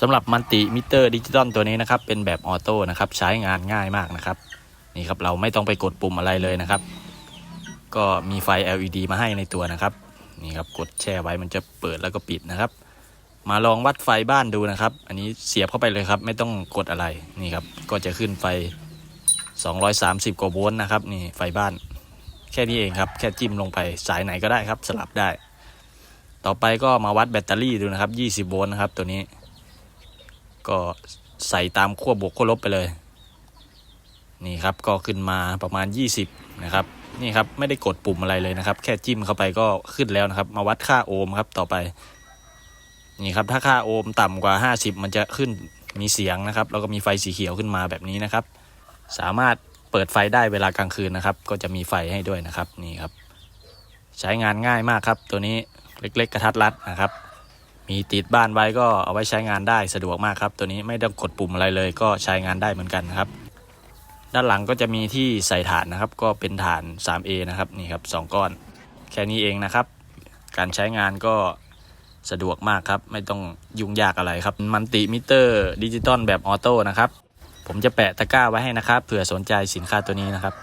สำหรับมันติมิเตอร์ดิจิตอลตัวนี้นะครับ เป็นแบบออโต้นะครับ ใช้งานง่ายมากนะครับ นี่ครับเราไม่ต้องไปกดปุ่มอะไรเลยนะครับ ก็มีไฟ LED มาให้ในตัวนะครับ นี่ครับกดแช่ไว้มันจะเปิดแล้วก็ปิดนะครับ มาลองวัดไฟบ้านดูนะครับ อันนี้เสียบเข้าไปเลยครับ ไม่ต้องกดอะไรนี่ครับ ก็จะขึ้นไฟ 230 กว่าโวลต์นะครับนี่ไฟบ้าน แค่นี้เองครับ แค่จิ้มลงไปสายไหนก็ได้ครับ สลับได้ ต่อไปก็มาวัดแบตเตอรี่ดูนะครับ 20 โวลต์นะครับตัวนี้ ก็ใส่ตามขั้วบวกขั้วลบไปเลย นี่ครับก็ขึ้นมาประมาณ 20 นะครับ นี่ครับไม่ได้กดปุ่มอะไรเลยนะครับ แค่จิ้มเข้าไปก็ขึ้นแล้วนะครับ มาวัดค่าโอห์มครับต่อไป นี่ครับถ้าค่าโอห์มต่ำกว่า 50 มันจะขึ้นมีเสียงนะครับ แล้วก็มีไฟสีเขียวขึ้นมาแบบนี้นะครับ สามารถเปิดไฟได้เวลากลางคืนนะครับ ก็จะมีไฟให้ด้วยนะครับนี่ครับ ใช้งานง่ายมากครับ ตัวนี้เล็ก ๆ กระทัดรัดนะครับ มีติดบ้านไว้ก็เอาไว้ใช้งานได้สะดวกมากครับ ตัวนี้ไม่ต้องกดปุ่มอะไรเลยก็ใช้งานได้เหมือนกันครับ ด้านหลังก็จะมีที่ใส่ฐานนะครับ ก็เป็นฐาน 3A นะครับนี่ครับสองก้อน แค่นี้เองนะครับ การใช้งานก็สะดวกมากครับ ไม่ต้องยุ่งยากอะไรครับมันติมิเตอร์ดิจิตอลแบบออโต้นะครับ ผมจะแปะตะกร้าไว้ให้นะครับเผื่อสนใจสินค้าตัวนี้นะครับ